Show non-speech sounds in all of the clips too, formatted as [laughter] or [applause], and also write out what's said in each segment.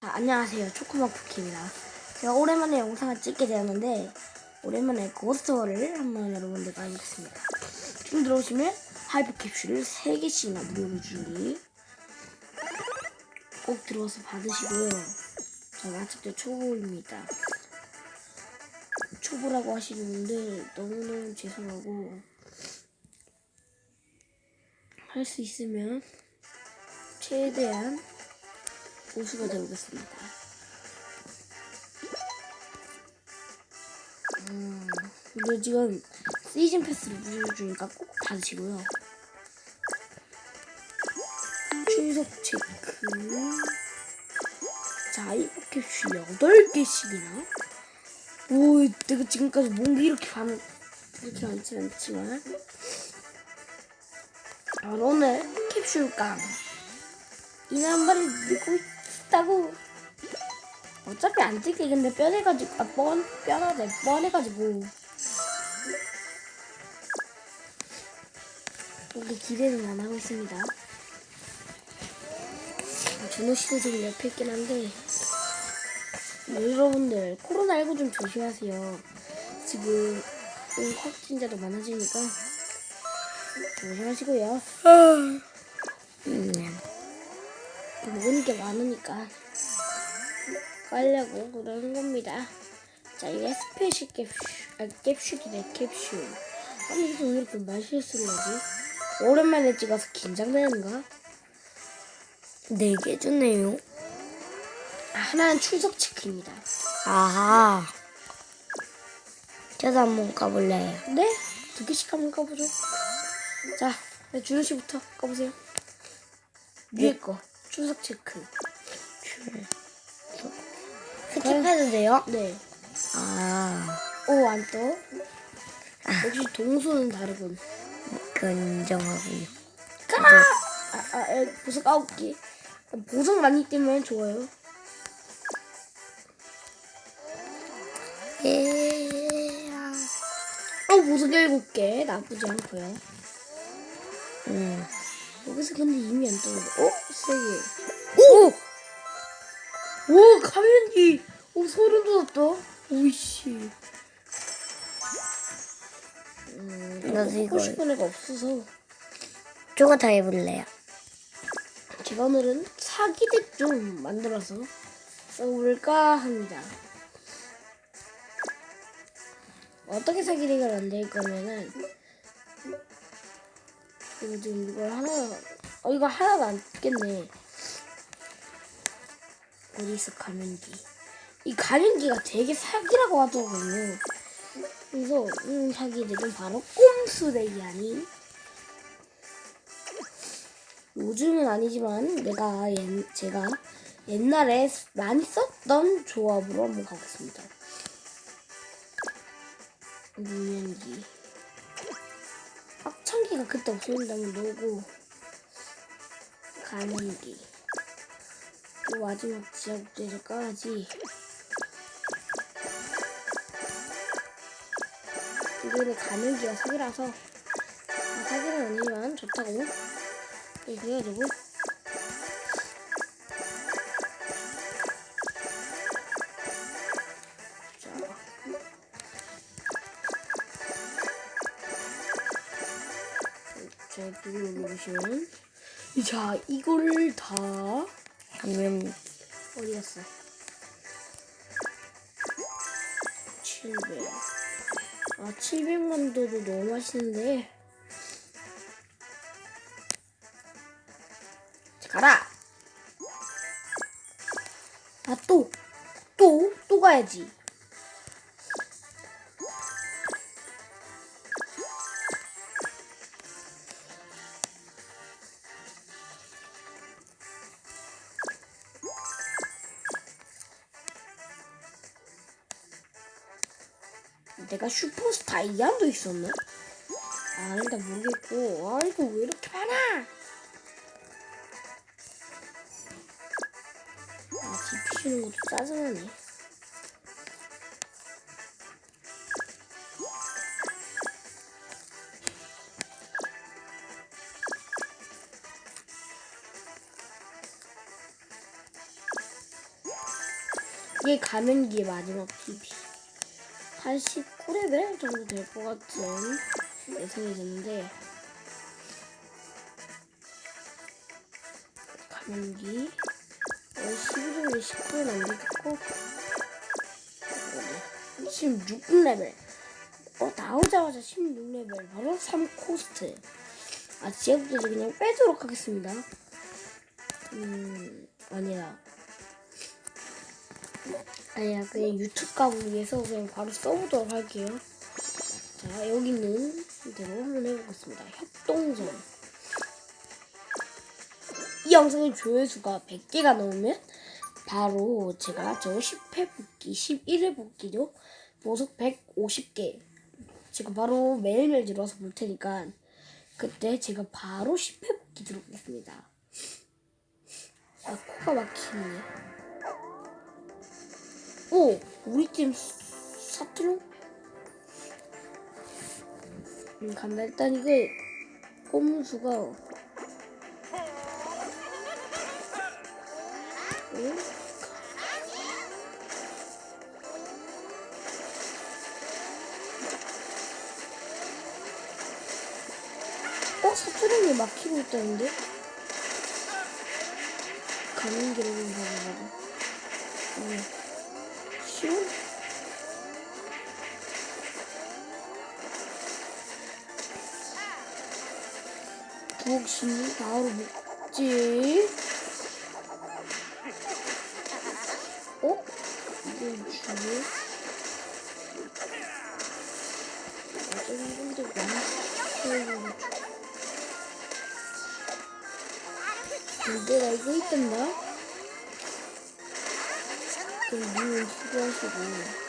자, 안녕하세요. 초코맛 쿠키입니다. 제가 오랜만에 영상을 찍게 되었는데, 오랜만에 고스터를 한번 여러분들과 해보겠습니다. 지금 들어오시면 하이퍼 캡슐을 3개씩이나 무료로 주니 꼭 들어와서 받으시고요. 저는 아직도 초보입니다. 초보라고 하시는 분들 너무너무 죄송하고, 할 수 있으면 최대한 고수가 되보겠습니다. 음, 근데 지금 시즌 패스를 무료로 주니까 꼭 받으시고요. 출석 체크. 자, 이포 캡슐 8개씩이나. 오, 내가 지금까지 뭔게 이렇게 많은, 이렇게 많지 않지만. 아, 오늘 캡슐깡. 이한 마리 믿고 있 다고. 어차피 안 뜯게 근데 뼈내가지고 아 뻔, 뼈나대 뻔해가지고 그렇게 기대는 안 하고 있습니다. 아, 준호 씨도 지금 옆에 있긴 한데 여러분들 코로나19 좀 조심하세요. 지금 음, 확진자도 많아지니까 조심하시고요. 음. 먹은 게 많으니까 깔려고 그러는 겁니다. 자, 이게 스페셜 캡슐, 아, 캡슐이래, 캡슐. 아니, 이게 왜 이렇게 맛있을려지? 오랜만에 찍어서 긴장되는가? 네 개 주네요. 아, 하나는 출석 체크입니다. 아하. 저도 한번 가볼래요. 네? 두 개씩 한번 까보죠. 자, 네, 준호 씨부터 까보세요. 위에 거, 출석 체크. 스킵해도 돼요? 네. 아, 오, 안 떠. 역시 동수는 다르군. 긍정하군요. 까마! 아, 아, 에, 보석 아홉 개. 보석 많이 뜨면 좋아요. 예. 어, 보석 일곱 개. 나쁘지 않고요. 음. 여기서 근데 이미 안 떠는데. 어? 세 개. 오! 오, 가면기! 오, 소름 돋았다. 오이씨. 음, 나도 이거 먹고 싶은 애가 없어서. 저거 다 해볼래요. 제가 오늘은 사기덱 좀 만들어서 써볼까 합니다. 어떻게 사기덱을 만들 거면은 이거 지금 이걸 하나 어 이거 하나도 안 뜯겠네. 어디 있어 가면기? 이 가면기가 되게 사기라고 하더군요. 그래서 음 사기덱은 바로 꼼수덱이 아닌 요즘은 아니지만 내가 옛, 제가 옛날에 많이 썼던 조합으로 한번 가겠습니다. 무연기 확창기가 그때 없어진다면 넣고. 가면기. 또 마지막 목재를 까야지. 이거는 가면기가 사기라서. 사기는 아니지만 좋다고. 이렇게 해가지고 자, 그리고 누르시면 자, 이거를 다 하면 어디 갔어? 700. 아, 700만 도도 너무 맛있는데. 자, 가라! 아, 또! 또! 또 가야지. 내가 슈퍼스타 이안도 있었네? 아, 일단 모르겠고. 아, 이거 왜 이렇게 많아? 아, 뒤피시는 것도 짜증나네. 이게 가면기의 마지막 PB. 89레벨 정도 될 것 같은 예상이 되는데 가면기 11레벨 10% 남기겠고 16레벨. 어 나오자마자 16레벨 바로 3코스트. 아 지역들이 그냥 빼도록 하겠습니다. 음 아니야 아니야 그냥 유튜브 위해서 그냥 바로 써보도록 할게요. 자 여기 있는 대로 한번 해보겠습니다. 협동전. 이 영상의 조회수가 100개가 넘으면 바로 제가 저 10회 복귀 11회 복귀죠 보석 150개. 제가 바로 매일매일 들어와서 볼 테니까 그때 제가 바로 10회 복귀 들어오겠습니다. 아 코가 막히네 오 우리 팀 사투로 음 간다 일단 이거 꼼수가 응? 어? 사투리이 막히고 있다는데? 가는 길에 좀 봐봐봐. 어. 쉬워? 부엌신이 바로 먹지. 어? 이건 주네? 어떤 건데 많이 근데 나 이거 있단다? 그럼 님은 수고하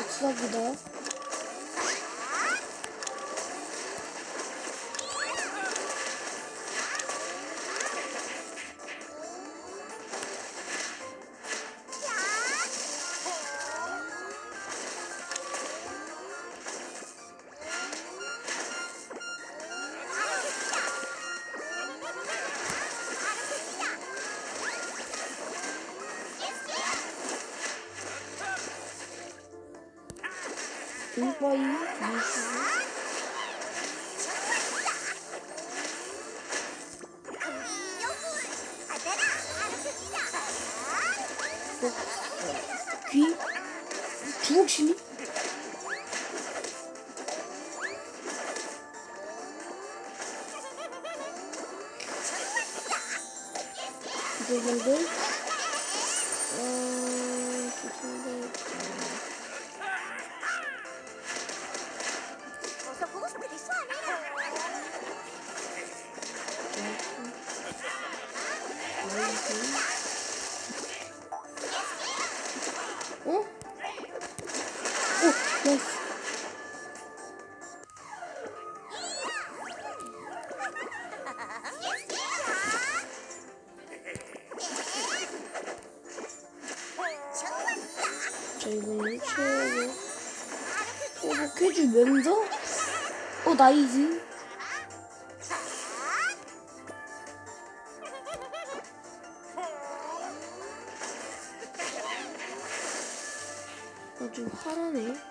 묵사기다 인파이 미수 귀? 주먹신이? 이거는데 어, 로켓주면서? 어, 나이스. 아, 좀 화나네.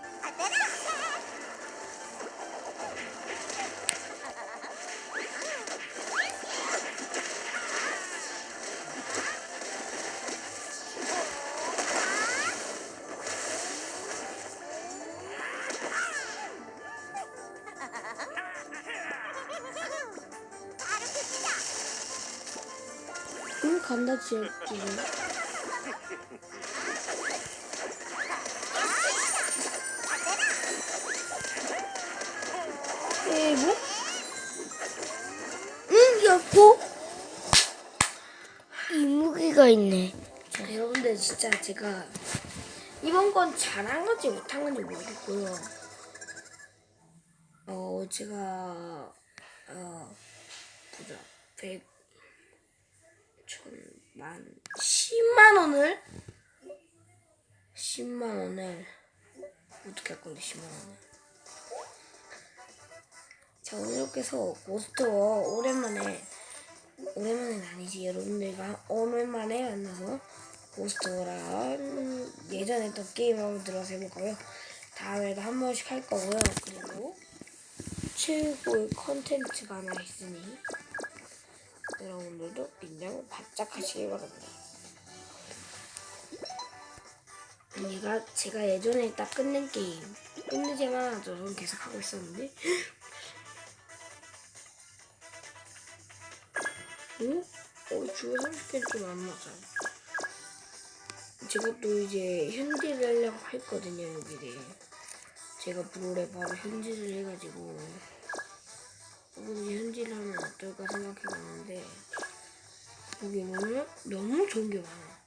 간다 지역끼리. 에뭐? 응, 여보. 이 무기가 있네. 자, 여러분들 진짜 제가 이번 건 잘한 건지 못한 건지 모르겠고요. 어, 제가 어, 보자. 100천 만 10만 원을? 10만 원을. 어떻게 할 건데 10만 원을? 자 오늘 이렇게 해서 고스트워 오랜만에 오랜만은 아니지 여러분들과 오랜만에 만나서 고스트워랑 예전에 했던 한번 들어서 해볼까요? 다음에도 한 번씩 할 거고요. 그리고 최고의 컨텐츠가 하나 있으니 여러분들도 인정 바짝 하시기 바랍니다. 얘가 제가 예전에 딱 끝낸 게임 끝내지만 않아도 저는 계속 하고 있었는데 [gasps] 응? 어? 주에 30개는 좀안 맞아 제가 또 이제 현질을 하려고 했거든요 여기를 제가 브롤에 바로 현질을 해가지고 여러분이 현질을 하면 어떨까 생각해봤는데 여기 보면 너무 좋은 게 많아.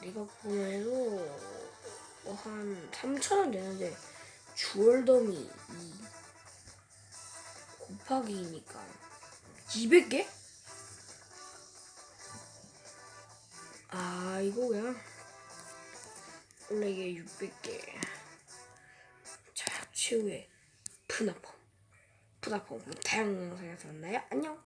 내가 보면 해도 어, 한 3천원 되는데 주얼더미 2 곱하기 2니까 200개? 아 이거 그냥 원래 이게 600개. 자 최후의 푸나 폼 푸나폼 다양한 영상에서 만나요. 안녕